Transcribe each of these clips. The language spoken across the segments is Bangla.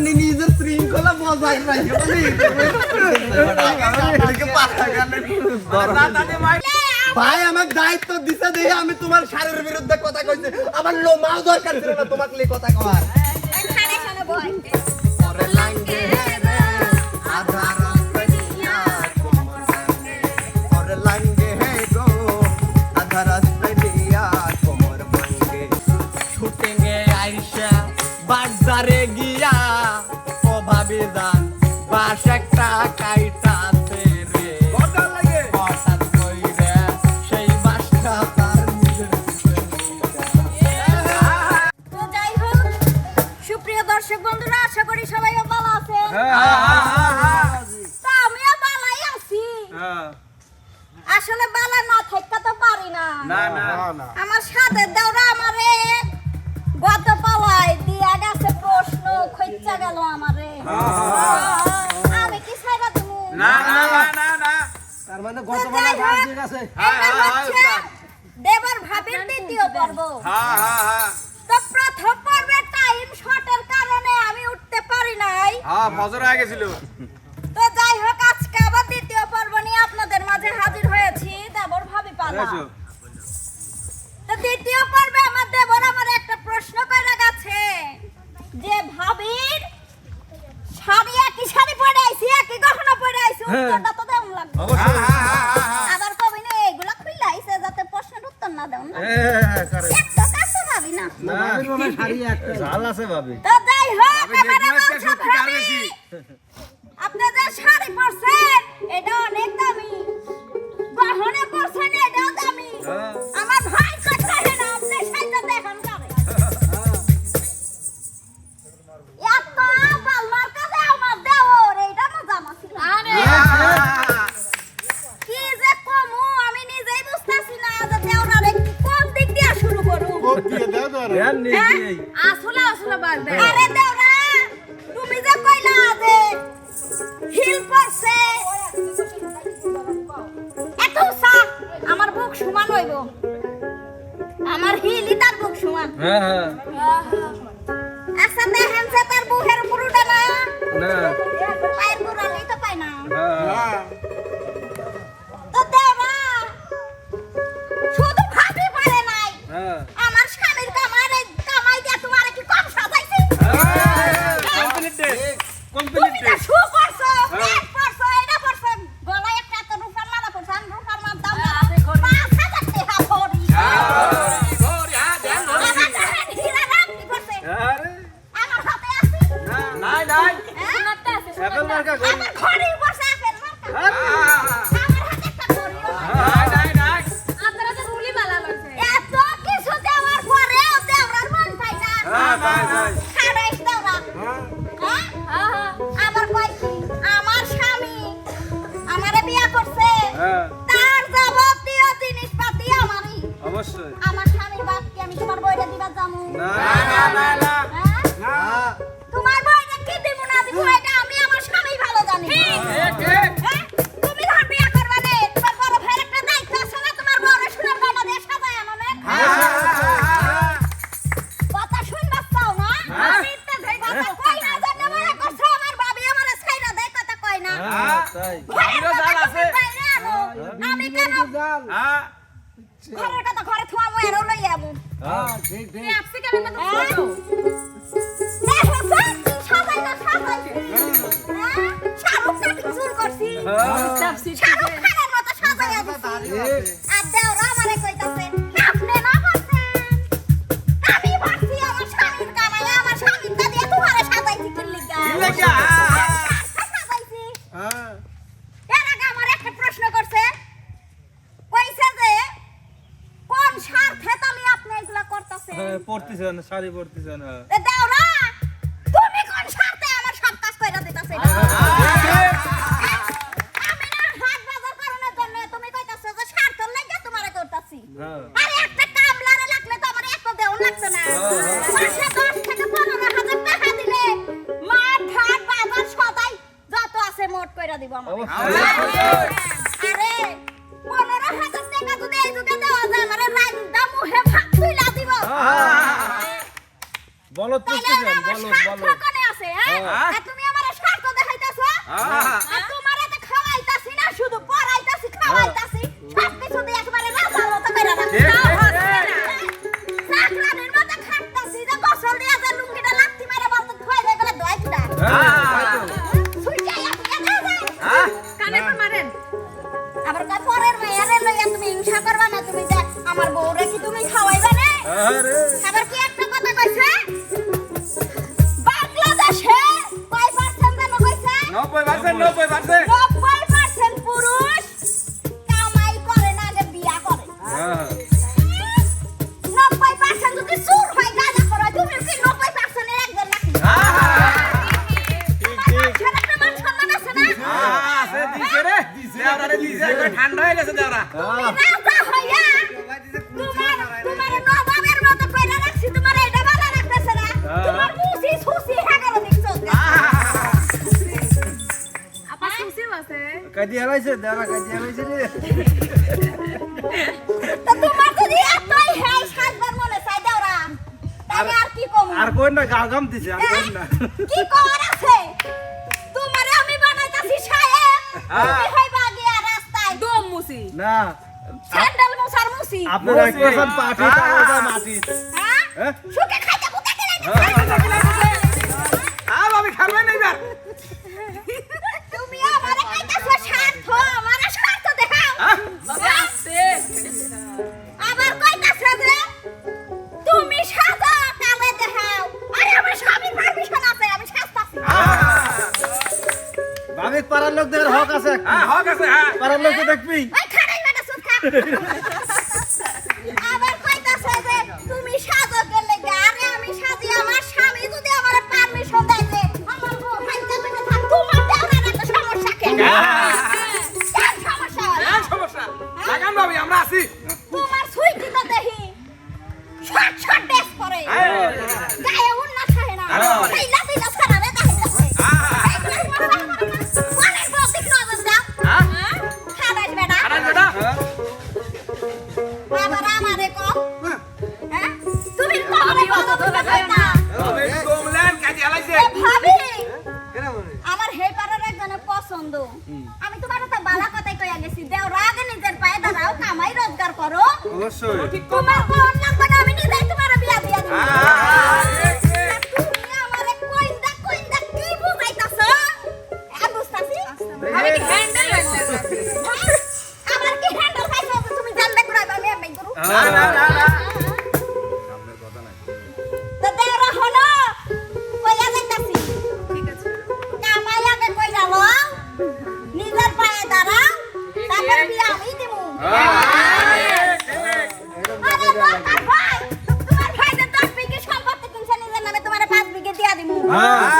নি- নিজের শৃঙ্খলা বজায় রাখে ভাই। আমাকে দায়িত্ব দিছে দেখে আমি তোমার শাড়ির বিরুদ্ধে কথা কইছি। আমার লো মাও দরকার ছিল না তোমাকে কথা কওয়ার। আশা করি সবাই ভালো আছেন তা আমিও ভালোই আছি আসলে ভালো না থাকতে তো পারি না আমার সাথে দেওরা আমারে গত পাওয়ায় দিয়া গেছে প্রশ্ন খইচা গেল আমারে আমি কি ছাইবা তুমি তার মানে তো যাই হোক, এটা হচ্ছে দেবর ভাবির দ্বিতীয় পর্ব তো প্রথম পর্বের টাইম শর্টের পারি নাই। ফজর হয়ে গেছিল। তো যাই হোক আজকে আবার দ্বিতীয় পর্ব নিয়ে আপনাদের মাঝে হাজির হয়েছি দেবর ভাবি পালা। তো দ্বিতীয় পর্বে আমার দেবর আমার একটা প্রশ্ন করে গেছে যে ভাবির শাড়ি একই শাড়ি পরে আইছি একই গহনা পরে আইছি উত্তরটা তো দেওয়া লাগবে। আবার কবি না এগুলা খুইলা আইছে যাতে প্রশ্নের উত্তর না দেন না। একটা কাছে ভাবি না। ঝাল আছে ভাবি। তো যাই হোক ভাবি, সমান হইব। আমার হিলি তার বুক সমান। আচ্ছা দেখেন সে তার বুকের উপর উঠে না। পায়ের গোড়ালেই তো পায় না। তো আবার কয় কি আমার স্বামী আমারে বিয়া করছে হ্যাঁ তার যাবতীয় জিনিসপাতি আমারই অবশ্যই আমার স্বামীর বাপ কি আমি তোমার বইটা দিবার যামু না না হ্যাঁ? না পড়তেছেন শাড়ি পড়তেছেন হ্যাঁ বলো হ্যাঁ? তুমি আমার স্বার্থ দেখাইতেছো? কাজি হারাইছে দেওরা রে। তো তোমার যদি এতই হেই সাজবার মনে চাই দাওরা তাহলে আর কি কম? আর কোন না গা গাম দিছে আর কোন না। কি কর আছে? তোমারে আমি বানাইতাছি সাহেব তুমি হইবা গিয়া রাস্তায় দম মুসি না স্যান্ডেল মুসার মুসি আপনারা কি করছেন পাটি মাটি। 啊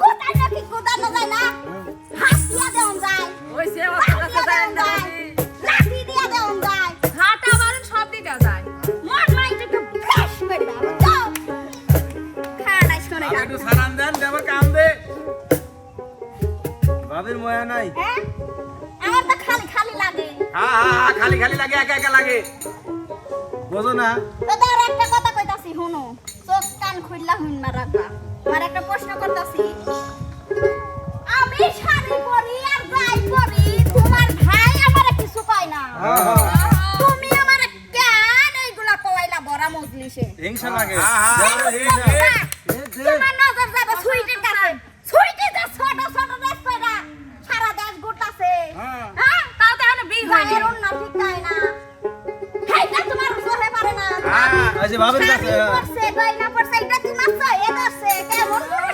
গোটাই নাকি গোটানো যায় না? হাত দিয়া দেওন যায়, ওই সে পা দিয়া যায়, লাঠি দিয়া দেওন যায়। হাটা মারুন সব দিতে যায়। মন মাইন্ড ফ্রেশ করবা, বুঝছ? খাড়াই শোনে আপনি না। একটু সালাম দেন দেবার কাম দে। ভাবির ময়া নাই। হ্যাঁ? আমার তো খালি খালি লাগে। হ্যাঁ হ্যাঁ হ্যাঁ, খালি খালি লাগে একা একা লাগে। বোঝো না। তোদের একটা কথা কইতাছি শুনো। চোখ কান খুললা রাখবা আমার একটা প্রশ্ন করতাছি। আমি শাড়ি পরি আর যাই পরি তোমার ভাই আমার কিছু কয় না। তুমি আমার কেন এইগুলা কইলা বড় মজলিসে? হিংসা লাগে। তোমার নজর যাবে সুইটের কাছে। সুইটে যে ছোট ছোট দেশ কইরা সারা দেশ ঘুরতাছে। হ্যাঁ। তাও তো এখন বিয়ে ভাইয়ের অন্য ঠিক তাই না। হেইটা তোমার সহে পারে না। এই যে কাছে শাড়ি পরছে গয়না পরছে এটা কি মারছে এ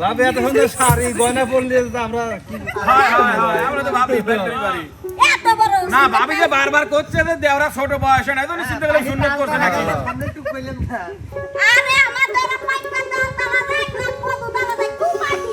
ভাবে এত সুন্দর শাড়ি গয়না পরলে আমরা তো ভাবি এত বড় না ভাবি যে বারবার করছে যে দেওরা ছোট বয়স না তো চিন্তা করে শূন্য করছে নাকি? আরে আমার দ্বারা পাইকা দাও তাহলে একদম ফটো দাও তাই খুব মাটি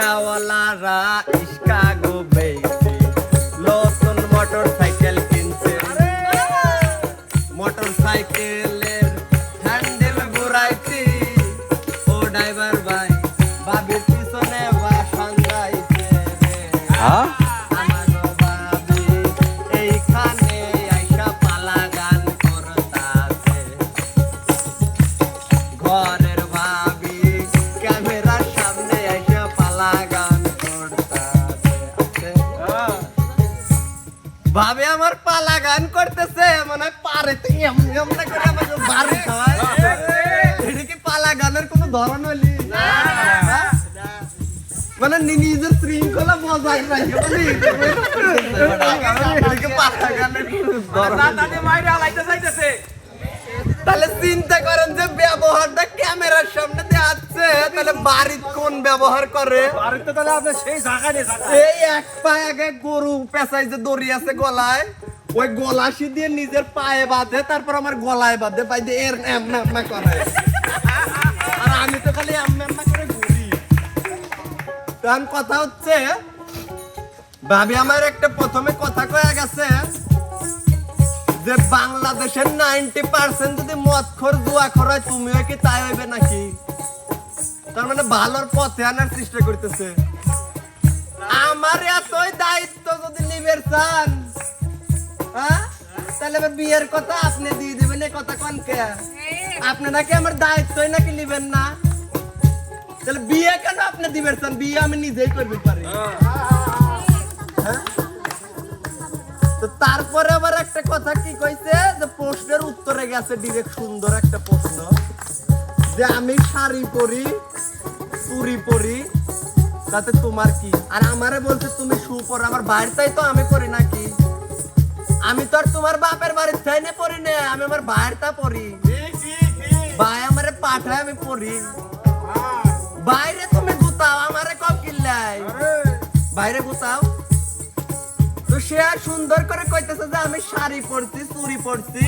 রিক্সাওয়ালারা ইস্কা গো বে মানে নিজের শৃঙ্খলা বজায় রাখে মানে তাহলে চিন্তা করেন যে ব্যবহারটা ক্যামেরার সামনে তাহলে বাড়ির কোন ব্যবহার করে? সেই এই এক পায়ে আগে গরু পেঁচাই যে দড়ি আছে গলায় ওই গলাশি দিয়ে নিজের পায়ে বাঁধে তারপর আমার গলায় বাঁধে বাইদে এর এম করে। আর আমি তো খালি এম তখন কথা হচ্ছে ভাবি আমার একটা প্রথমে কথা কয়ে গেছে যে বাংলাদেশের নাইনটি পার্সেন্ট যদি মদ খোর হয় তুমিও কি তাই হইবে নাকি? তার মানে ভালোর পথে আনার চেষ্টা করতেছে। আমার এতই দায়িত্ব যদি নিবের চান হ্যাঁ? তাহলে এবার বিয়ের কথা আপনি দিয়ে দিবেন এই কথা কনকে। আপনি নাকি আমার দায়িত্বই নাকি নিবেন না? তাহলে বিয়ে কেন আপনি দিবেন বিয়ে আমি নিজেই করতে পারি। হ্যাঁ? তো তারপরে আবার একটা কথা কি কইছে? যে প্রশ্নের উত্তরে গেছে ডিরেক্ট সুন্দর একটা প্রশ্ন। যে আমি শাড়ি পরি চুরি পরি তাতে তোমার কি? আর আমারে বলছে তুমি শু পর। আমার বাড়িতেই তো আমি পরি নাকি? আমি তো আর তোমার বাপের বাড়ির চাই না পরি না আমি আমার বাইরটা পরি। ভাই আমারে পাঠায় আমি পরি। বাইরে তুমি গুতাও আমারে কম কিল্লাই। বাইরে গুতাও। তো সে আর সুন্দর করে কইতেছে যে আমি শাড়ি পরছি চুরি পরছি।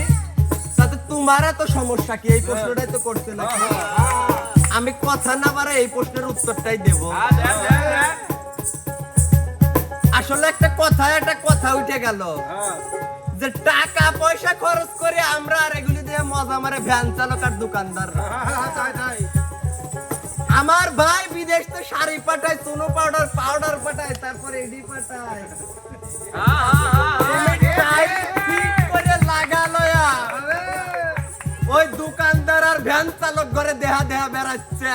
তাতে তোমার এত সমস্যা কি? এই প্রশ্নটাই তো করছে না আমি কথা না পারে এই প্রশ্নের উত্তরটাই দেব। আসলে একটা কথা একটা কথা উঠে গেল। যে টাকা পয়সা খরচ করে আমরা আর এগুলি দিয়ে মজা মারে ভ্যান চালক আর দোকানদার আমার ভাই বিদেশ তো শাড়ি পাঠায় চুনো পাউডার পাউডার পাঠায় তারপরে এডি পাঠায়। ওই দোকানদার আর ভ্যান চালক ঘরে দেহা দেহা বেড়াচ্ছে।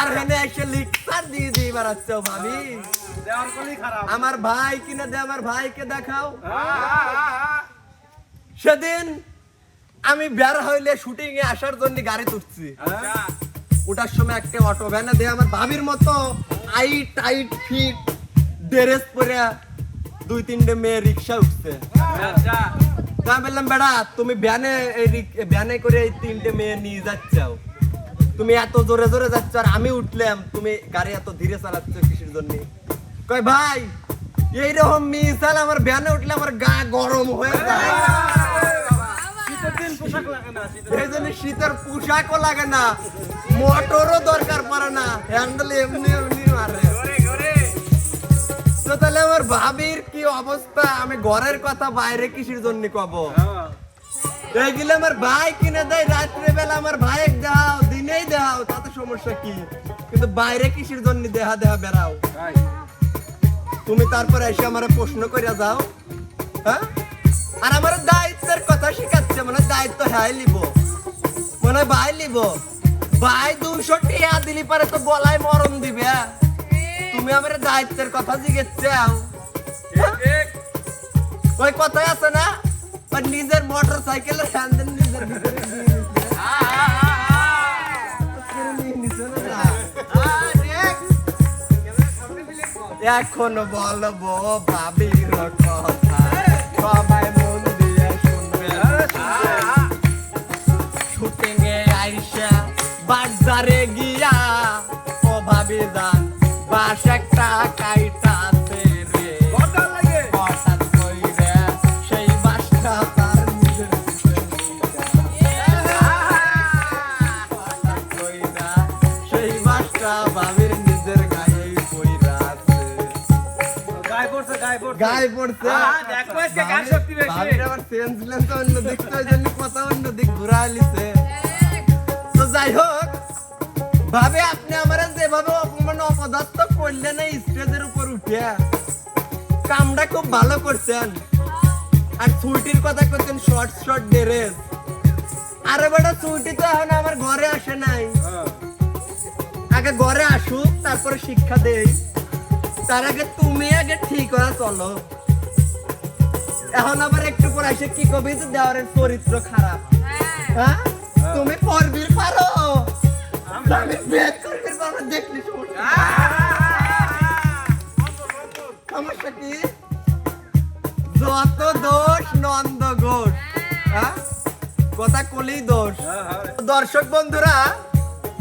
আর হেনে এসে লিখতার দিয়ে দিয়ে বেড়াচ্ছে ভাবি। আমার ভাই কিনে দে আমার ভাইকে দেখাও। সেদিন আমি বের হইলে শুটিং এ আসার জন্য গাড়ি তুলছি। ওটার সময় একটা অটো ভ্যানে দিয়ে আমার ভাবির মতো আই টাইট ফিট ড্রেস পরে দুই তিনটে মেয়ে রিক্সা উঠছে। তা আমি বললাম বেড়া তুমি ভ্যানে এই ভ্যানে করে এই তিনটে মেয়ে নিয়ে যাচ্ছ তুমি এত জোরে জোরে যাচ্ছ আর আমি উঠলাম তুমি গাড়ি এত ধীরে চালাচ্ছ কিসের জন্য? কয় ভাই এইরকম মিসাল আমার ভ্যানে উঠলে আমার গা গরম হয়ে যায়। জন্য শীতের পোশাকও লাগে না মোটরও দরকার পড়ে না হ্যান্ডেল এমনি এমনি মারে। তো তাহলে আমার ভাবির কি অবস্থা? আমি ঘরের কথা বাইরে কিসের জন্য কব? এইগুলো আমার ভাই কিনে দেয় রাত্রে বেলা আমার ভাই দাও দিনেই দাও তাতে সমস্যা কি? কিন্তু বাইরে কিসের জন্য দেহা দেহা বেড়াও? তুমি তারপরে এসে আমার প্রশ্ন করিয়া যাও। হ্যাঁ লিব মানে ভাই লিব ভাই দুশো টিয়া দিলি পারে তো বলাই মরণ দিবে। হ্যাঁ? তুমি আমার দায়িত্বের কথা জিজ্ঞেস চাও ওই কথাই আছে না? নিজের মোটর সাইকেলের হ্যান্ডেল নিজের? এখন বলব, ভাবির কথা। বাজারে গিয়া ও ভাবি যান বাস একটা কাইটাছে রে। হঠাৎ কইরে সেই বাসটা তার নিজের হঠাৎ কইরা সেই বাসটা ভাবির নিজের গায়ে কইরা আছে। গায়ে পড়ছে দেখো আজকে কার শক্তি বেশি। আবার সেন্স লেন্স অন্য দিক তো জন্য কথা অন্য দিক ঘুরা লিছে যাই হোক ভাবে আপনি আমার যেভাবে অপমান অপদার্থ করলেন এই স্টেজের উপর উঠে কামটা খুব ভালো করছেন। আর ছুটির কথা করছেন শর্ট শর্ট ড্রেস আরে বেটা ছুটি তো এখন আমার ঘরে আসে নাই। আগে ঘরে আসুক তারপরে শিক্ষা দেই। তার আগে তুমি আগে ঠিক হয়ে চলো। এখন আবার একটু পর এসে কি কবি যে দেওয়ারের চরিত্র খারাপ। হ্যাঁ? তুমি পরবির পারো আমি বেদ করবির পারো দেখলি সমস্যা কি যত দোষ নন্দ ঘোষ হ্যাঁ কথা কলেই দোষ দর্শক বন্ধুরা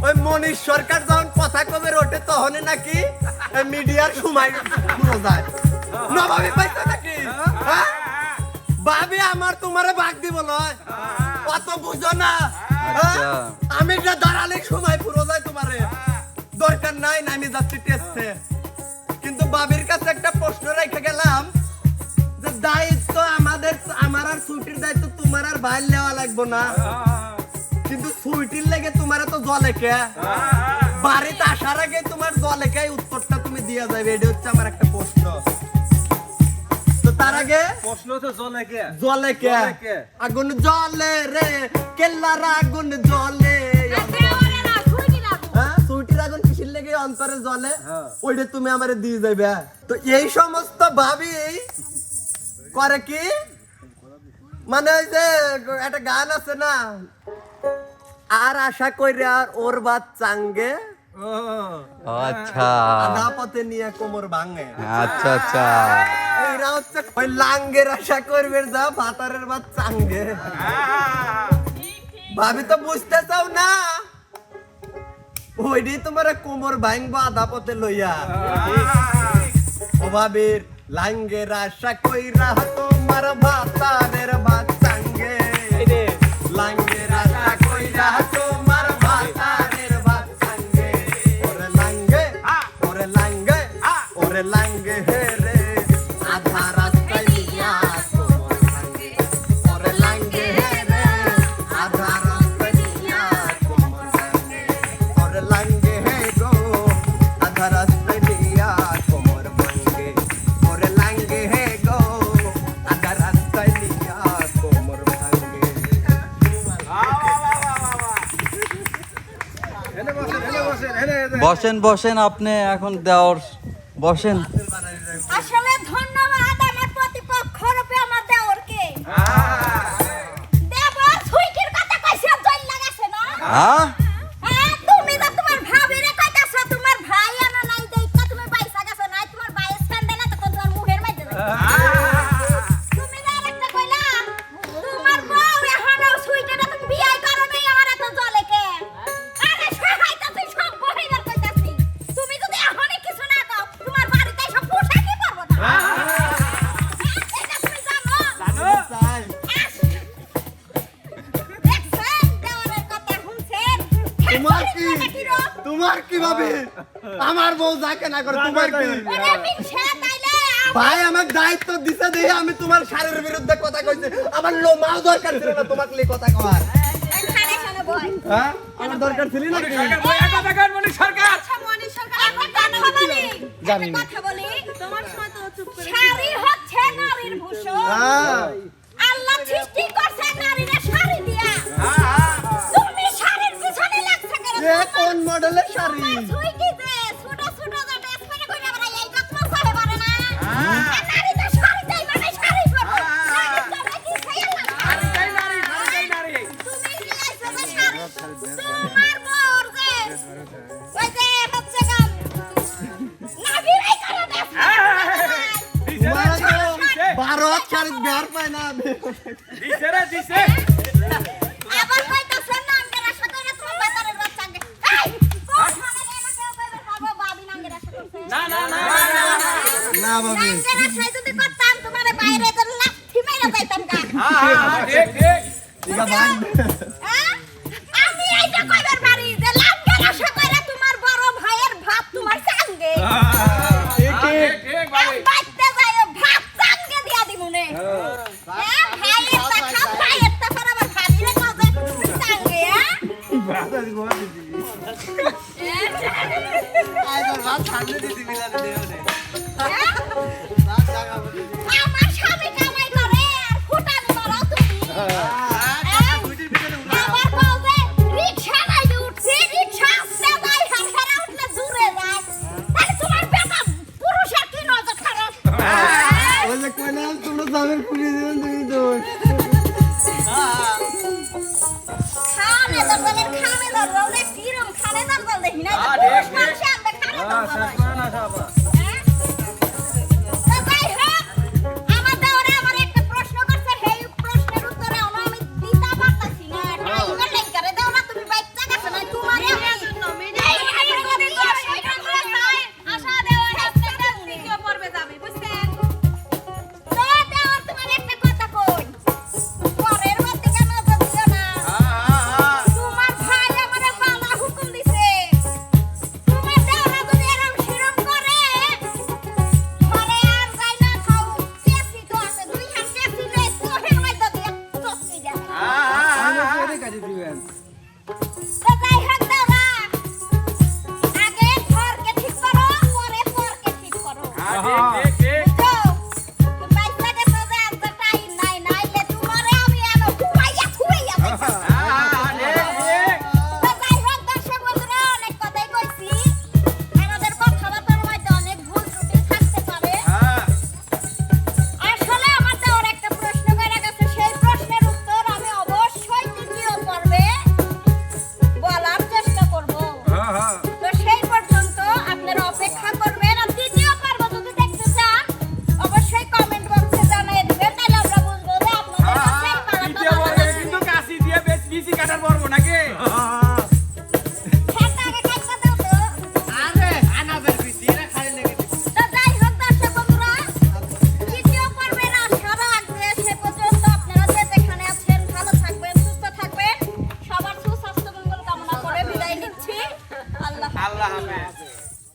ওই মনীষ সরকার যখন কথা কবে ওঠে তখনই নাকি মিডিয়ার সময় পুরো যায় নবাবী পাইছে নাকি হ্যাঁ? ভাবি আমার তোমারে ভাগ দিব নয় অত বুঝো না আচ্ছা। হ্যাঁ? আমি যা দাঁড়ালে সময় পুরো যায় তোমারে। দরকার নাই আমি যাচ্ছি টেস্টে কিন্তু বাবির কাছে একটা প্রশ্ন রেখে গেলাম যে দায়িত্ব আমাদের, আমার আর ছুটির দায়িত্ব তোমার আর বাইর নেওয়া লাগবো না। কিন্তু ছুটির লেগে তোমার তো জলে কে? বাড়িতে আসার আগে তোমার জলে কে? উত্তরটা তুমি দিয়া যাবে এটা হচ্ছে আমার একটা প্রশ্ন। তার আগে প্রশ্ন তো জলে কে? জলে কে? আগুন জলে রে কেল্লার আগুন জলে ছুটি রাখো হ্যাঁ সুইটির আগুন কিসির লেগে অন্তরে জলে হ্যাঁ। ওইটা তুমি আমারে দিয়ে যাবে তো এই সমস্ত ভাবি করে কি? মানে ওই যে একটা গান আছে না আর আশা কইরে আর ওর বাদ চাঙ্গে আচ্ছা। আধা পথে নিয়ে কোমর ভাঙে। আচ্ছা আচ্ছা। এইরা হচ্ছে ওই লাঙ্গের আশা করবে যা ভাতারের বাদ চাঙ্গে। ভাবি তো বুঝতে চাও না? ওইটাই তোমার কোমর ভাঙবো আধা পথে লইয়া। ও ভাবির লাঙ্গের আশা কইরা তোমার ভাতারের বাদ বসেন বসেন আপনি এখন দেওয়ার বসেন। না করে তোমার কি? ভাই আমার দায়িত্ব দিছে দিয়ে আমি তোমার শাড়ির বিরুদ্ধে কথা কইছি। আমার লোমাও দরকার ছিল না তোমাকে কথা কওয়ার। হ্যাঁ? আমার দরকার ছিল নাকি? সরকার আচ্ছা মনি কথা বলি। জানি কথা বলি। তোমার সময় তো চুপ করে শাড়ি হচ্ছে নারীর ভূষণ। হ্যাঁ। আল্লাহ সৃষ্টি করছে নারীরে শাড়ি দিয়া। তুমি শাড়ির পিছনে লাগছে কেন? কোন মডেলের শাড়ি?